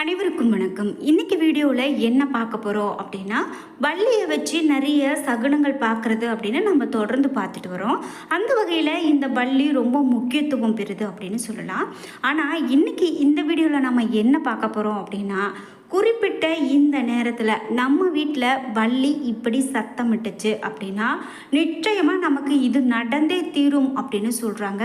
அனைவருக்கும் வணக்கம். இன்னைக்கு வீடியோவில் என்ன பார்க்க போகிறோம் அப்படின்னா வள்ளியை வச்சு நிறைய சகுனங்கள் பார்க்குறது அப்படின்னு நம்ம தொடர்ந்து பார்த்துட்டு வரோம். அந்த வகையில் இந்த வள்ளி ரொம்ப முக்கியத்துவம் பெறுது அப்படின்னு சொல்லலாம். ஆனால் இன்றைக்கி இந்த வீடியோவில் நம்ம என்ன பார்க்க போகிறோம் அப்படின்னா குறிப்பிட்ட இந்த நேரத்தில் நம்ம வீட்டில் வள்ளி இப்படி சத்தமிட்டுச்சு அப்படின்னா நிச்சயமாக நமக்கு இது நடந்தே தீரும் அப்படின்னு சொல்கிறாங்க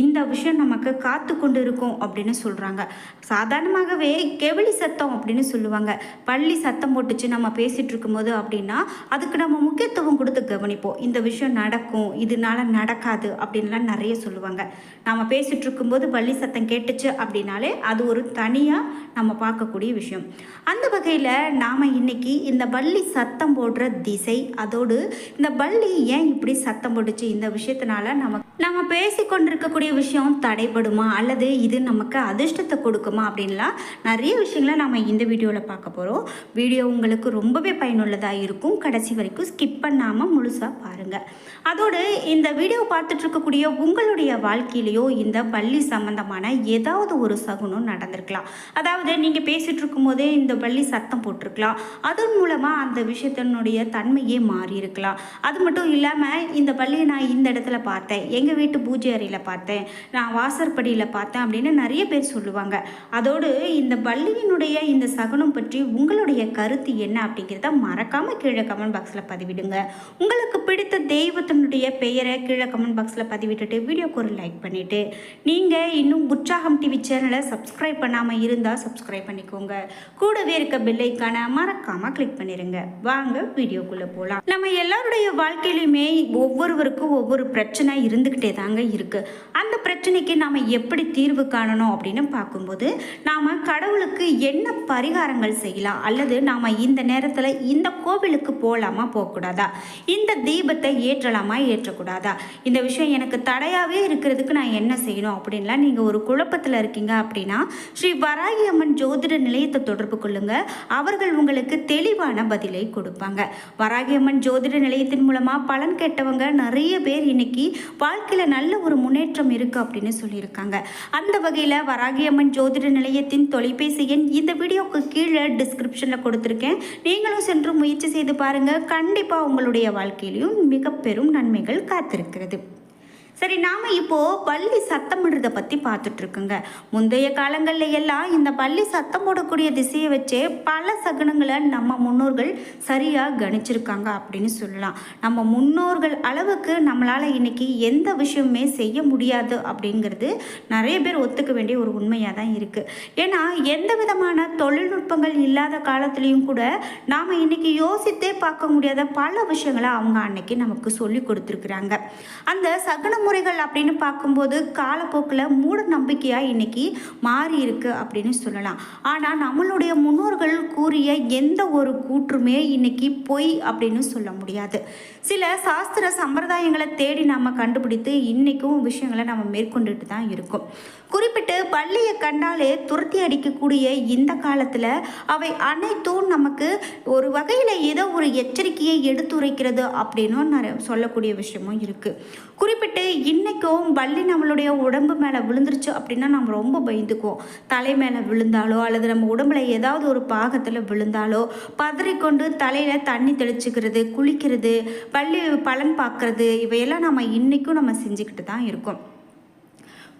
இந்த விஷயம் நமக்கு காத்து கொண்டு இருக்கும் அப்படின்னு சொல்கிறாங்க சாதாரணமாகவே கெவிலி சத்தம் அப்படின்னு சொல்லுவாங்க. பள்ளி சத்தம் போட்டுச்சு நம்ம பேசிகிட்டு இருக்கும்போது அப்படின்னா அதுக்கு நம்ம முக்கியத்துவம் கொடுத்து கவனிப்போம். இந்த விஷயம் நடக்கும் இதனால நடக்காது அப்படின்லாம் நிறைய சொல்லுவாங்க. நம்ம பேசிகிட்டு இருக்கும்போது பள்ளி சத்தம் கேட்டுச்சு அப்படின்னாலே அது ஒரு தனியாக நம்ம பார்க்கக்கூடிய விஷயம். அந்த வகையில் நாம் இன்னைக்கு இந்த பள்ளி சத்தம் போடுற திசை அதோடு இந்த பள்ளி ஏன் இப்படி சத்தம் போட்டுச்சு? இந்த விஷயத்தினால நம்ம நம்ம பேசிக்கொண்டிருக்கக்கூடிய விஷயம் தடைப்படுமா? அல்லது இது நமக்கு அதிர்ஷ்டத்தை கொடுக்குமா? அப்படின்லாம் நிறைய விஷயங்களை நம்ம இந்த வீடியோவில் பார்க்க போகிறோம் வீடியோ உங்களுக்கு ரொம்பவே பயனுள்ளதாக இருக்கும். கடைசி வரைக்கும் ஸ்கிப் பண்ணாமல் முழுசாக பாருங்கள் அதோடு இந்த வீடியோ பார்த்துட்ருக்கக்கூடிய உங்களுடைய வாழ்க்கையிலையோ இந்த பள்ளி சம்பந்தமான ஏதாவது ஒரு சகுனம் நடந்திருக்கலாம். அதாவது நீங்கள் பேசிகிட்டு இருக்கும்போதே இந்த பள்ளி சத்தம் போட்டிருக்கலாம். அதன் மூலமாக அந்த விஷயத்தினுடைய தன்மையே மாறியிருக்கலாம். அது மட்டும் இல்லாமல் இந்த பள்ளியை நான் இந்த இடத்துல பார்த்தேன். எங்கள் வீட்டு பூஜை அறையில் பார்த்தேன். நான் வாசற்படியில் பார்த்தேன் அப்படின்னு நிறைய பேர் சொல்லுவாங்க. அதோடு இந்த பள்ளியினுடைய இந்த சகுனம் பற்றி உங்களுடைய கருத்து என்ன அப்படிங்கிறத மறக்காமல் கீழே கமெண்ட் பாக்ஸில் பதிவிடுங்க. உங்களுக்கு பிடித்த தெய்வத்தினுடைய பெயரை கீழே கமெண்ட் பாக்ஸில் பதிவிட்டுட்டு வீடியோக்கு ஒரு லைக் பண்ணிவிட்டு நீங்கள் இன்னும் உற்சாகம் டிவி சேனலை சப்ஸ்கிரைப் பண்ணாமல் இருந்தால் சப்ஸ்கிரைப் பண்ணிக்கோங்க. கூடவே இருக்க பெல்லைக்கான மறக்காமல் கிளிக் பண்ணிடுங்க வாங்க வீடியோக்குள்ளே போகலாம் நம்ம எல்லாருடைய வாழ்க்கையிலுமே ஒவ்வொருவருக்கும் ஒவ்வொரு பிரச்சனை இருந்துக்கிட்டே தாங்க இருக்குது அந்த பிரச்சனைக்கு நாம் எப்படி தீர்வு காணணும் அப்படின்னு பார்க்கும்போது நாம் கடவுளுக்கு என்ன பரிகாரங்கள் செய்யலாம்? அல்லது நாம் இந்த நேரத்தில் இந்த கோவிலுக்கு போகலாமா போகக்கூடாதா? இந்த தீபத்தை ஏற்றலாமா ஏற்றக்கூடாதா? இந்த விஷயம் எனக்கு தடையாகவே இருக்கிறதுக்கு நான் என்ன செய்யணும் அப்படின்லாம் நீங்கள் ஒரு குழப்பத்தில் இருக்கீங்க அப்படின்னா ஸ்ரீ வராகி அம்மன் ஜோதிட நிலையத்தை தொடர்பு கொள்ளுங்க. அவர்கள் உங்களுக்கு தெளிவான பதிலை கொடுப்பாங்க. வராகியம்மன் ஜோதிட நிலையத்தின் மூலமாக பலன் கேட்டவங்க நிறைய பேர் இன்னைக்கு வாழ்க்கையில் நல்ல ஒரு முன்னேற்றம் இருக்குது அப்படின்னு சொல்லியிருக்காங்க. அந்த வகையில் வராகியம்மன் ஜோதிட நிலையத்தின் தொலைபேசி எண் இந்த வீடியோக்கு கீழே டிஸ்கிரிப்ஷனில் கொடுத்துருக்கேன். நீங்களும் சென்று முயற்சி செய்து பாருங்கள் கண்டிப்பாக உங்களுடைய வாழ்க்கையிலையும் மிக பெரும் நன்மைகள் காத்திருக்கிறது. சரி நாம் இப்போது பள்ளி சத்தமிடுறதை பற்றி பார்த்துட்ருக்குங்க. முந்தைய காலங்களில் எல்லாம் இந்த பள்ளி சத்தம் போடக்கூடிய திசையை வச்சே பல சகுனங்களை நம்ம முன்னோர்கள் சரியாக கணிச்சிருக்காங்க அப்படின்னு சொல்லலாம். நம்ம முன்னோர்கள் அளவுக்கு நம்மளால் இன்றைக்கி எந்த விஷயமுமே செய்ய முடியாது அப்படிங்கிறது நிறைய பேர் ஒத்துக்க வேண்டிய ஒரு உண்மையாக தான் இருக்குது ஏன்னா எந்த விதமான தொழில்நுட்பங்கள் இல்லாத காலத்துலேயும் கூட நாம் இன்றைக்கி யோசித்தே பார்க்க முடியாத பல விஷயங்களை அவங்க அன்னைக்கு நமக்கு சொல்லி கொடுத்துருக்குறாங்க. அந்த சகுனம் முறைகள் அப்படின்னு பார்க்கும்போது காலப்போக்கில் மூட நம்பிக்கையாக இன்றைக்கி மாறி இருக்கு அப்படின்னு சொல்லலாம். ஆனால் நம்மளுடைய முன்னோர்கள் கூறிய எந்த ஒரு கூற்றுமே இன்றைக்கி பொய் அப்படின்னு சொல்ல முடியாது. சில சாஸ்திர சம்பிரதாயங்களை தேடி நம்ம கண்டுபிடித்து இன்றைக்கும் விஷயங்களை நம்ம மேற்கொண்டுட்டு தான் இருக்கோம். குறிப்பிட்டு பள்ளியை கண்டாலே துரத்தி அடிக்கக்கூடிய இந்த காலத்தில் அவை அனைத்தும் நமக்கு ஒரு வகையில் ஏதோ ஒரு எச்சரிக்கையை எடுத்துரைக்கிறது அப்படின்னும் நிறைய சொல்லக்கூடிய விஷயமும் இருக்குது குறிப்பிட்டு இன்றைக்கும் பள்ளி நம்மளுடைய உடம்பு மேலே விழுந்துருச்சு அப்படின்னா நம்ம ரொம்ப பயந்துக்குவோம். தலை மேலே விழுந்தாலோ அல்லது நம்ம உடம்புல ஏதாவது ஒரு பாகத்தில் விழுந்தாலோ பதறிக்கொண்டு தலையில் தண்ணி தெளிச்சுக்கிறது குளிக்கிறது பள்ளி பலன் பார்க்கறது இவையெல்லாம் நம்ம இன்றைக்கும் நம்ம செஞ்சுக்கிட்டு தான் இருக்கோம்.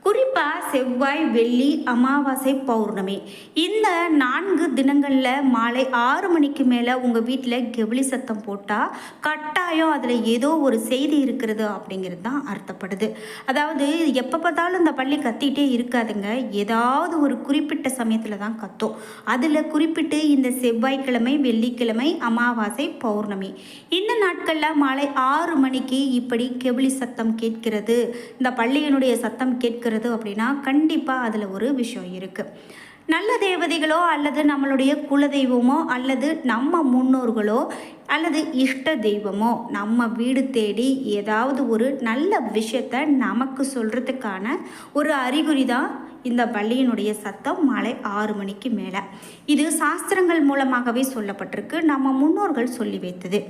குறிப்பாக செவ்வாய் வெள்ளி அமாவாசை பௌர்ணமி. இந்த நான்கு தினங்களில் மாலை ஆறு மணிக்கு மேலே உங்கள் வீட்டில் கெவிலி சத்தம் போட்டால் கட்டாயம் அதில் ஏதோ ஒரு செய்தி இருக்கிறது அப்படிங்கிறது தான் அர்த்தப்படுது. அதாவது எப்போ பார்த்தாலும் இந்த பள்ளி கத்திகிட்டே இருக்காதுங்க. ஏதாவது ஒரு குறிப்பிட்ட சமயத்தில் தான் கத்தும். அதில் குறிப்பிட்டு இந்த செவ்வாய்க்கிழமை வெள்ளிக்கிழமை அமாவாசை பௌர்ணமி. இந்த நாட்களில் மாலை ஆறு மணிக்கு இப்படி கெவிலி சத்தம் கேட்கிறது இந்த பள்ளியினுடைய சத்தம் கேட்கிறது அப்படின்னா கண்டிப்பாக அதில் ஒரு விஷயம் இருக்குது நல்ல தேவதைகளோ அல்லது நம்மளுடைய குலதெய்வமோ அல்லது நம்ம முன்னோர்களோ அல்லது இஷ்ட தெய்வமோ நம்ம வீடு தேடி ஏதாவது ஒரு நல்ல விஷயத்த நமக்கு சொல்கிறதுக்கான ஒரு அறிகுறி தான் இந்த பள்ளியினுடைய சத்தம் மாலை ஆறு மணிக்கு மேலே. இது சாஸ்திரங்கள் மூலமாகவே சொல்லப்பட்டிருக்கு. நம்ம முன்னோர்கள் சொல்லி வைத்தது.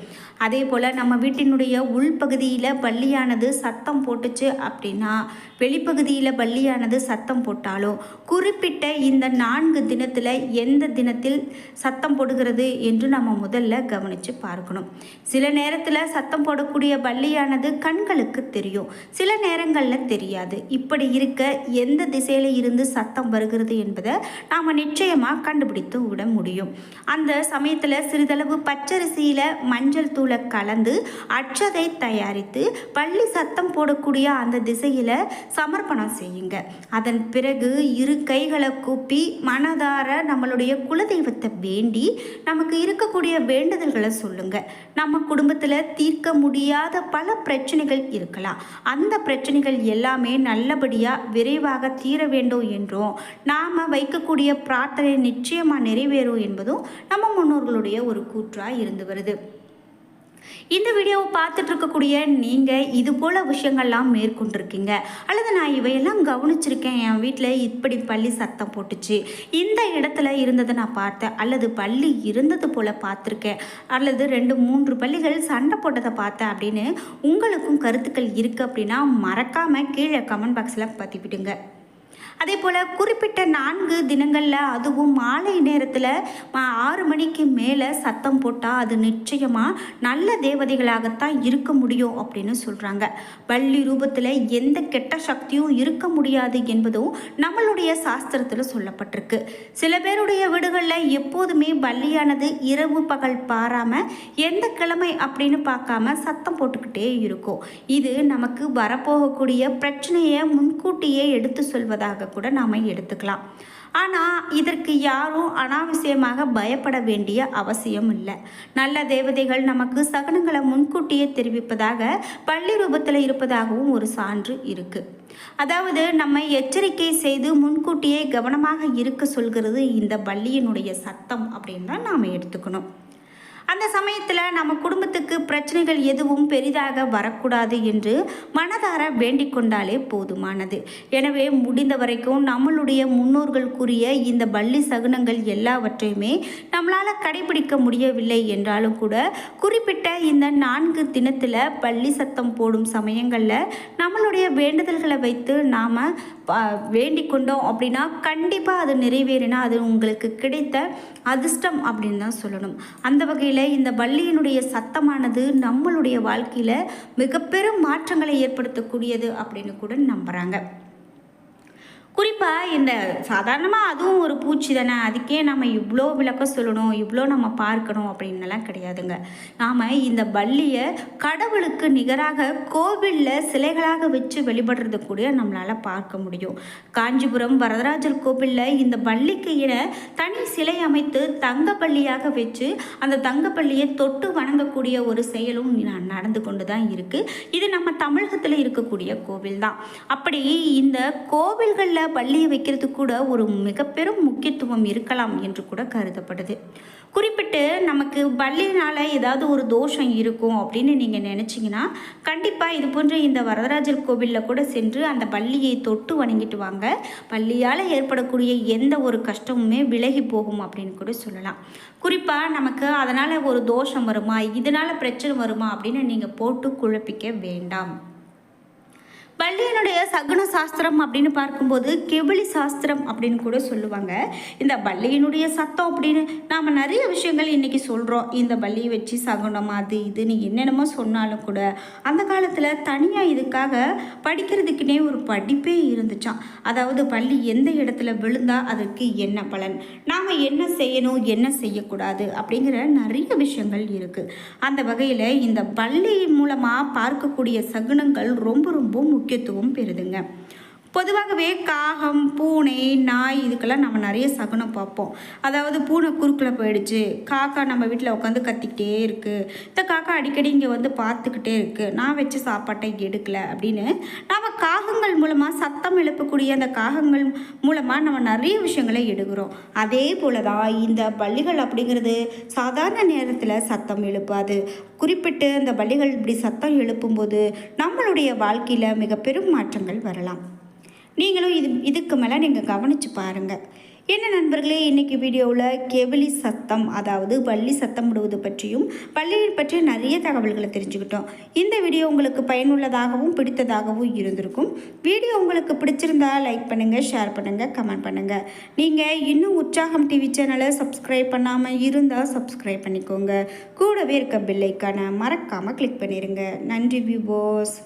அதே போல் நம்ம வீட்டினுடைய உள்பகுதியில் பள்ளியானது சத்தம் போட்டுச்சு அப்படின்னா வெளிப்பகுதியில் பள்ளியானது சத்தம் போட்டாலும் குறிப்பிட்ட இந்த நான்கு தினத்தில் எந்த தினத்தில் சத்தம் போடுகிறது என்று நம்ம முதல்ல கவனித்து பார்க்கணும். சில நேரத்தில் சத்தம் போடக்கூடிய பள்ளியானது கண்களுக்கு தெரியும். சில நேரங்களில் தெரியாது. இப்படி இருக்க எந்த திசையில் இருந்து சத்தம் வருகிறது என்பதை நாம் நிச்சயமாக கண்டுபிடித்து விட முடியும். அந்த சமயத்தில் சிறிதளவு பச்சரிசியில் மஞ்சள் தூளை கலந்து அச்சதை தயாரித்து பள்ளி சத்தம் போடக்கூடிய அந்த திசையில் சமர்ப்பணம் செய்யுங்க. அதன் பிறகு இரு கைகளை கூப்பி மனதார நம்மளுடைய குலதெய்வத்தை வேண்டி நமக்கு இருக்கக்கூடிய வேண்டுதல்களை சொல்லுங்க. நம்ம குடும்பத்தில் தீர்க்க முடியாத பல பிரச்சனைகள் இருக்கலாம். அந்த பிரச்சனைகள் எல்லாமே நல்லபடியாக விரைவாக தீர வேண்டும் என்றும் நாம் வைக்கக்கூடிய பிரார்த்தனை நிச்சயமாக நிறைவேறும் என்பதும் நம்ம முன்னோர்களுடைய ஒரு கூற்றாக இருந்து வருது. இந்த வீடியோவை பார்த்துட்டு இருக்கக்கூடிய நீங்கள் இது போல் விஷயங்கள்லாம் மேற்கொண்டிருக்கீங்க. அல்லது நான் இவையெல்லாம் கவனிச்சிருக்கேன். என் வீட்டில் இப்படி பள்ளி சத்தம் போட்டுச்சு. இந்த இடத்துல இருந்ததை நான் பார்த்தேன். அல்லது பள்ளி இருந்தது போல் பார்த்துருக்கேன். அல்லது ரெண்டு மூன்று பள்ளிகள் சண்டை போட்டதை பார்த்தேன் அப்படின்னு உங்களுக்கும் கருத்துக்கள் இருக்குது அப்படின்னா மறக்காமல் கீழே கமெண்ட் பாக்ஸில் பதிவிடுங்க. அதே போல் குறிப்பிட்ட நான்கு தினங்களில் அதுவும் மாலை நேரத்தில் ஆறு மணிக்கு மேலே சத்தம் போட்டால் அது நிச்சயமாக நல்ல தேவதைகளாகத்தான் இருக்க முடியும் அப்படின்னு சொல்கிறாங்க பள்ளி ரூபத்தில் எந்த கெட்ட சக்தியும் இருக்க முடியாது என்பதும் நம்மளுடைய சாஸ்திரத்தில் சொல்லப்பட்டிருக்கு. சில பேருடைய வீடுகளில் எப்போதுமே பள்ளியானது இரவு பகல் பாராமல் எந்த கிழமை அப்படின்னு பார்க்காம சத்தம் போட்டுக்கிட்டே இருக்கும். இது நமக்கு வரப்போகக்கூடிய பிரச்சனையை முன்கூட்டியே எடுத்து சொல்வதாக கூட நாம் எடுத்துக்கலாம். ஆனால் இதற்கு யாரும் அனாவசியமாக பயப்பட வேண்டிய அவசியம் இல்லை. நல்ல தேவதைகள் நமக்கு சகனங்களை முன்கூட்டியே தெரிவிப்பதாக பள்ளி ரூபத்தில் இருப்பதாகவும் ஒரு சான்று இருக்குது அதாவது நம்ம எச்சரிக்கை செய்து முன்கூட்டியே கவனமாக இருக்க சொல்கிறது இந்த பள்ளியினுடைய சத்தம் அப்படின்னு தான் நாம் எடுத்துக்கணும். அந்த சமயத்தில் நம்ம குடும்பத்துக்கு பிரச்சனைகள் எதுவும் பெரிதாக வரக்கூடாது என்று மனதார வேண்டிக் கொண்டாலே போதுமானது. எனவே முடிந்த வரைக்கும் நம்மளுடைய முன்னோர்கள் கூறிய இந்த பள்ளி சகுனங்கள் எல்லாவற்றையுமே நம்மளால் கடைபிடிக்க முடியவில்லை என்றாலும் கூட குறிப்பிட்ட இந்த நான்கு தினத்தில் பள்ளி சத்தம் போடும் சமயங்களில் நம்மளுடைய வேண்டுதல்களை வைத்து நாம் வேண்டிக் கொண்டோம் அப்படின்னா கண்டிப்பாக அது நிறைவேறினா அது உங்களுக்கு கிடைத்த அதிர்ஷ்டம் அப்படின்னு தான் சொல்லணும். அந்த வகையில் இந்த பள்ளியினுடைய சத்தமானது நம்மளுடைய வாழ்க்கையில் மிக பெரும் மாற்றங்களை ஏற்படுத்தக்கூடியது அப்படின்னு கூட நம்புகிறாங்க குறிப்பாக இந்த சாதாரணமாக அதுவும் ஒரு பூச்சி தானே? அதுக்கே நம்ம இவ்வளோ விளக்கம் சொல்லணும் இவ்வளோ நம்ம பார்க்கணும் அப்படின்னுலாம் கிடையாதுங்க. நாம் இந்த பள்ளியை கடவுளுக்கு நிகராக கோவிலில் சிலைகளாக வச்சு வெளிப்படுறது கூட நம்மளால் பார்க்க முடியும். காஞ்சிபுரம் வரதராஜர் கோவிலில் இந்த பள்ளிக்கு இட தனி சிலை அமைத்து தங்க பள்ளியாக வச்சு அந்த தங்க பள்ளியை தொட்டு வணங்கக்கூடிய ஒரு செயலும் நடந்து கொண்டு தான் இருக்குது இது நம்ம தமிழகத்தில் இருக்கக்கூடிய கோவில் தான் அப்படி இந்த கோவில்களில் பள்ளியை வைக்கிறது கூட ஒரு மிக பெரும் முக்கியத்துவம் இருக்கலாம் என்று கூட கருதப்படுது. குறிப்பிட்டு நமக்கு பள்ளியினால் ஏதாவது ஒரு தோஷம் இருக்கும் அப்படின்னு நீங்கள் நினச்சிங்கன்னா கண்டிப்பாக இது போன்ற இந்த வரதராஜர் கோவிலில் கூட சென்று அந்த பள்ளியை தொட்டு வணங்கிட்டு வாங்க. பள்ளியால் ஏற்படக்கூடிய எந்த ஒரு கஷ்டமுமே விலகி போகும் அப்படின்னு கூட சொல்லலாம். குறிப்பாக நமக்கு அதனால் ஒரு தோஷம் வருமா? இதனால் பிரச்சனை வருமா? அப்படின்னு நீங்கள் போட்டு குழப்பிக்க வேண்டாம். பள்ளியினுடைய சகுன சாஸ்திரம் அப்படின்னு பார்க்கும்போது கெவிலி சாஸ்திரம் அப்படின்னு கூட சொல்லுவாங்க. இந்த பள்ளியினுடைய சத்தம் அப்படின்னு நாம் நிறைய விஷயங்கள் இன்றைக்கி சொல்கிறோம் இந்த பள்ளியை வச்சு சகுனம் அது இதுன்னு என்னென்னமோ சொன்னாலும் கூட அந்த காலத்தில் தனியாக இதுக்காக படிக்கிறதுக்குனே ஒரு படிப்பே இருந்துச்சான் அதாவது பள்ளி எந்த இடத்துல விழுந்தால் அதுக்கு என்ன பலன்? நாம் என்ன செய்யணும் என்ன செய்யக்கூடாது அப்படிங்கிற நிறைய விஷயங்கள் இருக்குது அந்த வகையில் இந்த பள்ளி மூலமாக பார்க்கக்கூடிய சகுனங்கள் ரொம்ப ரொம்ப முக்கியம். முக்கியத்துவம் பெறுதுங்க. பொதுவாகவே காகம் பூனை நாய் இதுக்கெல்லாம் நம்ம நிறைய சகுனம் பார்ப்போம். அதாவது பூனை குறுக்கில் போயிடுச்சு. காக்கா நம்ம வீட்டில் உட்காந்து கத்திக்கிட்டே இருக்குது இந்த காக்கா அடிக்கடி இங்கே வந்து பார்த்துக்கிட்டே இருக்குது நான் வச்ச சாப்பாட்டை எடுக்கலை அப்படின்னு நம்ம காகங்கள் மூலமாக சத்தம் எழுப்பக்கூடிய அந்த காகங்கள் மூலமாக நம்ம நிறைய விஷயங்களை எடுக்கிறோம். அதே போல தான் இந்த பள்ளிகள் அப்படிங்கிறது சாதாரண நேரத்தில் சத்தம் எழுப்பாது. குறிப்பிட்டு அந்த பள்ளிகள் இப்படி சத்தம் எழுப்பும்போது நம்மளுடைய வாழ்க்கையில் மிக பெரும் மாற்றங்கள் வரலாம். நீங்களும் இது இதுக்கு மேலே நீங்கள் கவனித்து பாருங்கள் என்ன நண்பர்களே இன்றைக்கி வீடியோவில் கெவிலி சத்தம் அதாவது பள்ளி சத்தம் விடுவது பற்றியும் பள்ளியை பற்றி நிறைய தகவல்களை தெரிஞ்சுக்கிட்டோம். இந்த வீடியோ உங்களுக்கு பயனுள்ளதாகவும் பிடித்ததாகவும் இருந்திருக்கும். வீடியோ உங்களுக்கு பிடிச்சிருந்தா லைக் பண்ணுங்கள் ஷேர் பண்ணுங்கள் கமெண்ட் பண்ணுங்கள் நீங்கள் இன்னும் உற்சாகம் டிவி சேனலை சப்ஸ்கிரைப் பண்ணாமல் இருந்தால் சப்ஸ்கிரைப் பண்ணிக்கோங்க. கூடவே இருக்க பில்லைக்கான மறக்காமல் கிளிக் பண்ணிடுங்க நன்றி வியூபோஸ்